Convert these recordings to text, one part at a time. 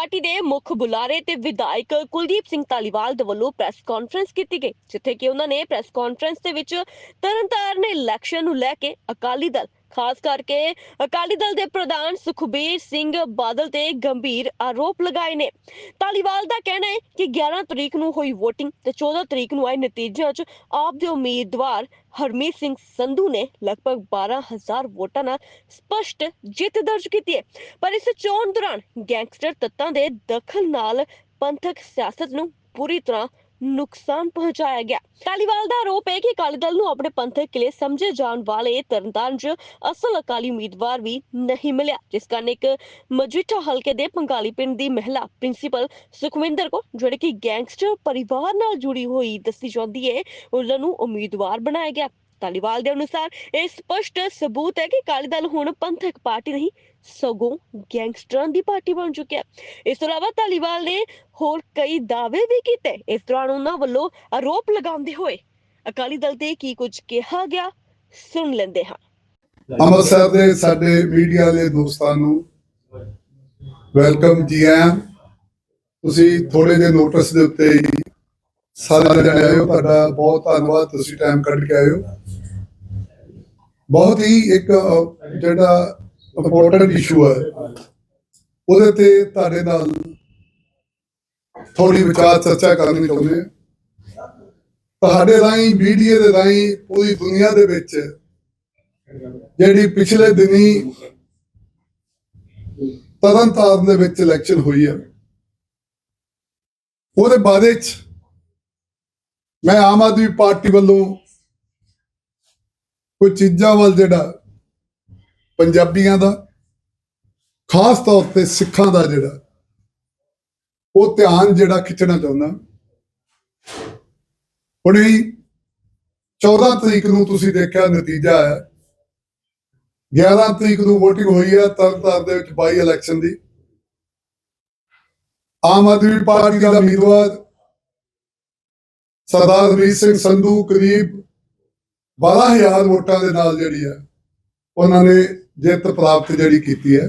Party ਦੇ ਮੁੱਖ ਬੁਲਾਰੇ ਤੇ ਵਿਧਾਇਕ ਕੁਲਦੀਪ ਸਿੰਘ ਧਾਲੀਵਾਲ ਦੇ ਵੱਲੋਂ ਪ੍ਰੈਸ ਕਾਨਫਰੰਸ ਕੀਤੀ ਗਈ, ਜਿੱਥੇ ਕਿ ਉਹਨਾਂ ਨੇ ਪ੍ਰੈਸ ਕਾਨਫਰੰਸ ਦੇ ਵਿੱਚ ਤਰਨਤਾਰਨ ਇਲੈਕਸ਼ਨ ਨੂੰ ਲੈ ਕੇ ਅਕਾਲੀ ਦਲ, ਖਾਸ ਕਰਕੇ ਅਕਾਲੀ ਦਲ ਦੇ ਪ੍ਰਧਾਨ ਸੁਖਬੀਰ ਸਿੰਘ ਬਾਦਲ ਤੇ ਗੰਭੀਰ ਆਰੋਪ ਲਗਾਏ ਨੇ। ਧਾਲੀਵਾਲ ਦਾ ਕਹਿਣਾ ਹੈ ਕਿ 11 ਤਰੀਕ ਨੂੰ ਹੋਈ VOTING ਤੇ 14 ਤਰੀਕ ਨੂੰ ਆਏ ਨਤੀਜਿਆਂ 'ਚ ਆਪ ਦੇ ਉਮੀਦਵਾਰ ਹਰਮੀਤ ਸਿੰਘ ਸੰਧੂ ਨੇ ਲਗਭਗ 12000 ਵੋਟਾਂ ਨਾਲ ਸਪਸ਼ਟ ਜਿੱਤ ਦਰਜ ਕੀਤੀ ਹੈ। ਪਰ ਇਸ ਚੋਣ ਦੌਰਾਨ ਗੈਂਗਸਟਰ ਤੱਤਾਂ ਦੇ ਦਖਲ ਨਾਲ ਪੰਥਕ ਸਿਆਸਤ ਨੂੰ ਪੂਰੀ ਤਰ੍ਹਾਂ ਨੁਕਸਾਨ ਪਹੁੰਚਾਇਆ ਗਿਆ। ਧਾਲੀਵਾਲ ਦਾ ਆਰੋਪ ਹੈ ਕਿ ਅਕਾਲੀ ਦਲ ਨੂੰ ਆਪਣੇ ਪੰਥਕ ਕਿਲੇ ਸਮਝੇ ਜਾਣ ਵਾਲੇ ਤਰਨਤਾਰਨ 'ਚ ਅਸਲ ਅਕਾਲੀ ਉਮੀਦਵਾਰ ਵੀ ਨਹੀਂ ਮਿਲਿਆ, ਜਿਸ ਕਾਰਨ ਇੱਕ ਮਜੀਠਾ ਹਲਕੇ ਦੇ ਪੰਗਾਲੀ ਪਿੰਡ ਦੀ ਮਹਿਲਾ ਪ੍ਰਿੰਸੀਪਲ ਸੁਖਵਿੰਦਰ ਕੋ ਜਿਹੜੀ ਕਿ ਗੈਂਗਸਟਰ ਪਰਿਵਾਰ ਨਾਲ ਜੁੜੀ ਹੋਈ ਦੱਸੀ ਜਾਂਦੀ ਹੈ, ਉਹਨਾਂ ਨੂੰ ਉਮੀਦਵਾਰ ਬਣਾਇਆ ਗਿਆ। ਧਾਲੀਵਾਲ ਦੇ ਅਨੁਸਾਰ ਇਹ ਸਪਸ਼ਟ ਸਬੂਤ ਹੈ ਕਿ ਅਕਾਲੀ ਦਲ ਹੁਣ ਪੰਥਕ ਪਾਰਟੀ ਨਹੀਂ, ਸਗੋਂ ਗੈਂਗਸਟਰਾਂ ਦੀ ਪਾਰਟੀ ਬਣ ਚੁੱਕਿਆ ਇਸ ਤੋਂ ਇਲਾਵਾ ਧਾਲੀਵਾਲ ਨੇ ਹੋਰ ਕਈ ਦਾਅਵੇ ਵੀ ਕੀਤੇ। ਇਸ ਦੌਰਾਨ ਉਹਨਾਂ ਵੱਲੋਂ ਆਰੋਪ ਲਗਾਉਂਦੇ ਹੋਏ ਅਕਾਲੀ ਦਲ ਤੇ ਕੀ ਕੁਝ ਕਿਹਾ ਗਿਆ, ਸੁਣ ਲੈਂਦੇ ਹਾਂ। ਅੰਮ੍ਰਿਤਸਰ ਦੇ ਸਾਡੇ ਮੀਡੀਆ ਦੇ ਦੋਸਤਾਂ ਨੂੰ ਵੈਲਕਮ ਜੀ ਆਇਆਂ ਤੁਸੀਂ ਥੋੜੇ ਜਿਹੇ ਨੋਟਿਸ ਦੇ ਉੱਤੇ ਹੀ ਸਾਰੇ ਜਣੇ ਆਏ ਹੋ। ਤੁਹਾਡਾ ਬਹੁਤ ਧੰਨਵਾਦ। ਤੁਸੀਂ ਟਾਈਮ ਕੱਢ ਕੇ ਆਏ ਹੋ। ਬਹੁਤ ਹੀ ਇੱਕ ਜਿਹੜਾ ਇੰਪੋਰਟੈਂਟ ਇਸ਼ੂ ਹੈ। ਉਹਦੇ ਤੇ ਤੁਹਾਡੇ ਨਾਲ ਥੋੜੀ ਵਿਚਾਰ ਚਰਚਾ ਕਰਨੀ ਚਾਹੁੰਦੇ ਤੁਹਾਡੇ ਰਾਹੀਂ ਮੀਡੀਆ ਦੇ ਰਾਹੀਂ ਪੂਰੀ ਦੁਨੀਆ ਦੇ ਵਿੱਚ ਜਿਹੜੀ ਪਿਛਲੇ ਦਿਨੀ ਤਰਨਤਾਰਨ ਦੇ ਵਿੱਚ ਇਲੈਕਸ਼ਨ ਹੋਈ ਹੈ, ਉਹਦੇ ਬਾਅਦ ਚ ਮੈਂ ਆਮ ਆਦਮੀ ਪਾਰਟੀ ਵੱਲੋਂ ਕੁਝ ਚੀਜ਼ਾਂ ਵੱਲ ਜਿਹੜਾ ਪੰਜਾਬੀਆਂ ਦਾ, ਖਾਸ ਤੌਰ ਤੇ ਸਿੱਖਾਂ ਦਾ ਜਿਹੜਾ, ਉਹ ਧਿਆਨ ਜਿਹੜਾ ਖਿੱਚਣਾ ਚਾਹੁੰਦਾ। ਹੁਣੇ ਹੀ 14 ਤਰੀਕ ਨੂੰ ਤੁਸੀਂ ਦੇਖਿਆ ਨਤੀਜਾ ਆਇਆ 11 ਤਰੀਕ ਨੂੰ VOTING ਹੋਈ ਹੈ ਤਰਨਤਾਰਨ ਦੇ ਵਿੱਚ ਬਾਈ ਇਲੈਕਸ਼ਨ ਦੀ। ਆਮ ਆਦਮੀ ਪਾਰਟੀ ਦਾ ਉਮੀਦਵਾਰ ਸਰਦਾਰ ਰਮੀਤ ਸਿੰਘ ਸੰਧੂ, ਕਰੀਬ 12000 ਵੋਟਾਂ ਦੇ ਨਾਲ ਜਿਹੜੀ ਹੈ, ਉਹਨਾਂ ਨੇ ਜਿੱਤ ਪ੍ਰਾਪਤ ਜਿਹੜੀ ਕੀਤੀ ਹੈ।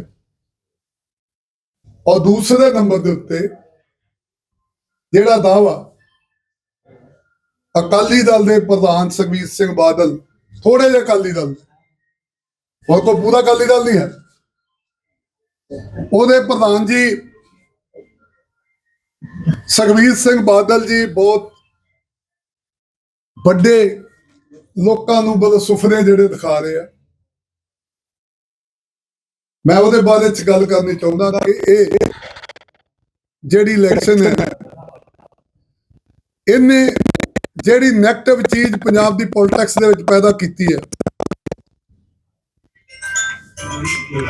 ਔਰ ਦੂਸਰੇ ਨੰਬਰ ਦੇ ਉੱਤੇ ਜਿਹੜਾ ਦਾਵਾ ਅਕਾਲੀ ਦਲ ਦੇ ਪ੍ਰਧਾਨ ਸੁਖਬੀਰ ਸਿੰਘ ਬਾਦਲ ਥੋੜੇ ਜਿਹੇ ਅਕਾਲੀ ਦਲ ਦੇ। ਹੋਰ ਕੋਈ ਪੂਰਾ ਅਕਾਲੀ ਦਲ ਨਹੀਂ ਹੈ। ਉਹਦੇ ਪ੍ਰਧਾਨ ਜੀ ਸੁਖਬੀਰ ਸਿੰਘ ਬਾਦਲ ਜੀ ਬਹੁਤ ਵੱਡੇ ਲੋਕਾਂ ਨੂੰ ਬਲ ਸੁਪਨੇ ਜਿਹੜੇ ਦਿਖਾ ਰਹੇ ਆ। ਮੈਂ ਉਹਦੇ ਬਾਰੇ ਚ ਗੱਲ ਕਰਨੀ ਚਾਹੁੰਦਾ ਕਿ ਇਹ ਜਿਹੜੀ ਇਲੈਕਸ਼ਨ ਹੈ, ਇਹਨੇ ਜਿਹੜੀ ਨੈਗੇਟਿਵ ਚੀਜ਼ ਪੰਜਾਬ ਦੀ ਪੋਲਿਟਿਕਸ ਦੇ ਵਿੱਚ ਪੈਦਾ ਕੀਤੀ ਹੈ।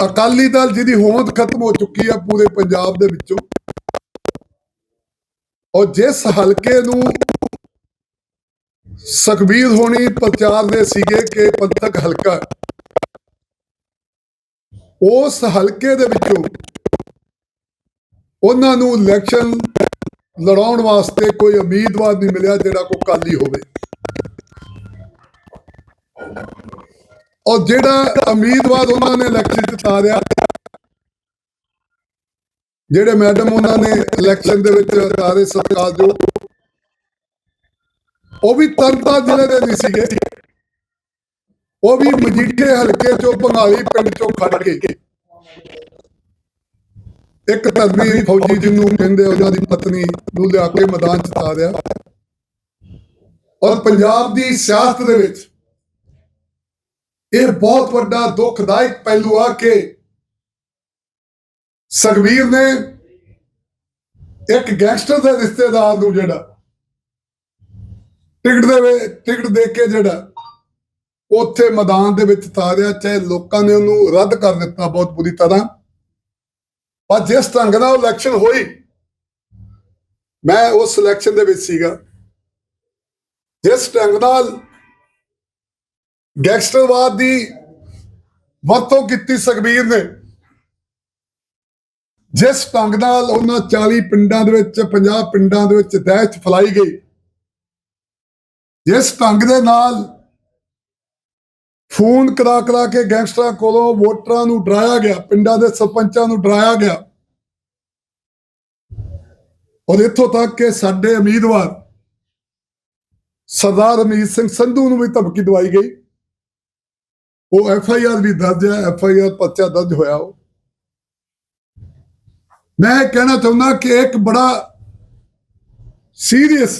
ਅਕਾਲੀ ਦਲ ਜਿਹਦੀ ਹੋਂਦ ਖਤਮ ਹੋ ਚੁੱਕੀ ਹੈ ਪੂਰੇ ਪੰਜਾਬ ਦੇ ਵਿੱਚੋਂ। ਔਰ ਜਿਸ ਹਲਕੇ ਨੂੰ ਸੁਖਬੀਰ ਹੋਣੀ ਪ੍ਰਚਾਰ ਦੇ ਸੀਗੇ ਕਿ ਪੰਥਕ ਹਲਕਾ ਉਸ ਹਲਕੇ ਦੇ ਵਿੱਚੋਂ ਉਹਨਾਂ ਨੂੰ ਇਲੈਕਸ਼ਨ ਲੜਾਉਣ ਵਾਸਤੇ ਕੋਈ ਉਮੀਦਵਾਰ ਨਹੀਂ ਮਿਲਿਆ ਜਿਹੜਾ ਕੋ ਕਾਲੀ ਹੋਵੇ। ਔਰ ਜਿਹੜਾ ਉਮੀਦਵਾਰ ਉਹਨਾਂ ਨੇ ਇਲੈਕਸ਼ਨ ਚ ਤਾਰਿਆ, ਜਿਹੜੇ ਮੈਡਮ ਉਹਨਾਂ ਨੇ ਇਲੈਕਸ਼ਨ ਦੇ ਵਿੱਚ ਤਾਰੇ ਸਤਿਕਾਰਯੋਗ ਉਹ ਵੀ ਤਰਨਤਾ ਜ਼ਿਲ੍ਹੇ ਦੇ ਨਹੀਂ ਸੀਗੇ। ਉਹ ਵੀ ਮਜੀਠੇ ਹਲਕੇ ਚੋਂ ਬੰਗਾਲੀ ਪਿੰਡ ਚੋਂ ਖੜ ਕੇ। ਇੱਕ ਧਰਮੀ ਫੌਜੀ ਜਿਹਨੂੰ ਕਹਿੰਦੇ ਉਹਨਾਂ ਦੀ ਪਤਨੀ ਨੂੰ ਲਿਆ ਕੇ ਮੈਦਾਨ ਚ ਤਾਰਿਆ ਔਰ ਪੰਜਾਬ ਦੀ ਸਿਆਸਤ ਦੇ ਵਿੱਚ ਇਹ ਬਹੁਤ ਵੱਡਾ ਦੁਖਦਾਇਕ ਪਹਿਲੂ ਆ ਕਿ ਸੁਖਬੀਰ ਨੇ ਇੱਕ ਗੈਂਗਸਟਰ ਦੇ ਰਿਸ਼ਤੇਦਾਰ ਨੂੰ ਜਿਹੜਾ ਟਿਕਟ ਦੇ ਟਿਕਟ ਦੇ ਕੇ ਜਿਹੜਾ ਉੱਥੇ ਮੈਦਾਨ ਦੇ ਵਿੱਚ ਤਾਰਿਆ, ਚਾਹੇ ਲੋਕਾਂ ਨੇ ਉਹਨੂੰ ਰੱਦ ਕਰ ਦਿੱਤਾ ਬਹੁਤ ਬੁਰੀ ਤਰ੍ਹਾਂ। ਪਰ ਜਿਸ ਢੰਗ ਨਾਲ ਇਲੈਕਸ਼ਨ ਹੋਈ, ਮੈਂ ਉਸ ਇਲੈਕਸ਼ਨ ਦੇ ਵਿੱਚ ਸੀਗਾ। ਜਿਸ ਢੰਗ ਨਾਲ ਗੈਂਗਸਟਰਵਾਦ ਦੀ ਵਰਤੋਂ ਕੀਤੀ ਸੁਖਬੀਰ ਨੇ, ਜਿਸ ਢੰਗ ਨਾਲ ਉਹਨਾਂ 40 ਪਿੰਡਾਂ ਦੇ ਵਿੱਚ 50 ਪਿੰਡਾਂ ਦੇ ਵਿੱਚ ਦਹਿਸ਼ਤ ਫੈਲਾਈ ਗਈ। ਜਿਸ ਢੰਗ ਦੇ ਨਾਲ ਫੋਨ ਕਰਾ ਕਰਾ ਕੇ ਗੈਂਗਸਟਰਾਂ ਕੋਲੋਂ ਵੋਟਰਾਂ ਨੂੰ ਡਰਾਇਆ ਗਿਆ, ਪਿੰਡਾਂ ਦੇ ਸਰਪੰਚਾਂ ਨੂੰ ਡਰਾਇਆ ਗਿਆ, ਔਰ ਇੱਥੋਂ ਤੱਕ ਕਿ ਸਾਡੇ ਉਮੀਦਵਾਰ ਸਰਦਾਰ ਅਮੀਤ ਸਿੰਘ ਸੰਧੂ ਨੂੰ ਵੀ ਧਮਕੀ ਦਵਾਈ ਗਈ। ਉਹ ਐਫ ਆਈ ਆਰ ਵੀ ਦਰਜ ਹੈ, ਐਫ ਆਈ ਆਰ ਪਰਚਾ ਦਰਜ ਹੋਇਆ ਉਹ। ਮੈਂ ਇਹ ਕਹਿਣਾ ਚਾਹੁੰਦਾ ਕਿ ਇੱਕ ਬੜਾ ਸੀਰੀਅਸ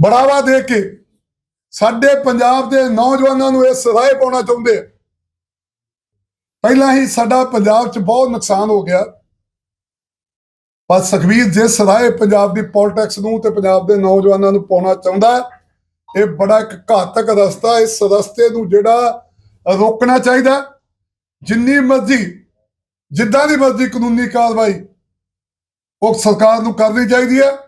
ਬੜਾਵਾ ਦੇ ਕੇ ਸਾਡੇ ਪੰਜਾਬ ਦੇ ਨੌਜਵਾਨਾਂ ਨੂੰ ਇਸ ਰਾਹ ਪਾਉਣਾ ਚਾਹੁੰਦੇ ਆ। ਪਹਿਲਾਂ ਹੀ ਸਾਡਾ ਪੰਜਾਬ 'ਚ ਬਹੁਤ ਨੁਕਸਾਨ ਹੋ ਗਿਆ। ਪਰ ਸੁਖਬੀਰ ਜਿਸ ਰਾਹ ਪੰਜਾਬ ਦੀ ਪੋਲਿਟਿਕਸ ਨੂੰ ਤੇ ਪੰਜਾਬ ਦੇ ਨੌਜਵਾਨਾਂ ਨੂੰ ਪਾਉਣਾ ਚਾਹੁੰਦਾ ਇਹ ਬੜਾ ਇੱਕ ਘਾਤਕ ਰਸਤਾ ਇਸ ਰਸਤੇ ਨੂੰ ਜਿਹੜਾ ਰੋਕਣਾ ਚਾਹੀਦਾ ਜਿੰਨੀ ਮਰਜ਼ੀ, ਜਿੱਦਾਂ ਦੀ ਮਰਜ਼ੀ ਕਾਨੂੰਨੀ ਕਾਰਵਾਈ ਉਹ ਸਰਕਾਰ ਨੂੰ ਕਰਨੀ ਚਾਹੀਦੀ ਹੈ।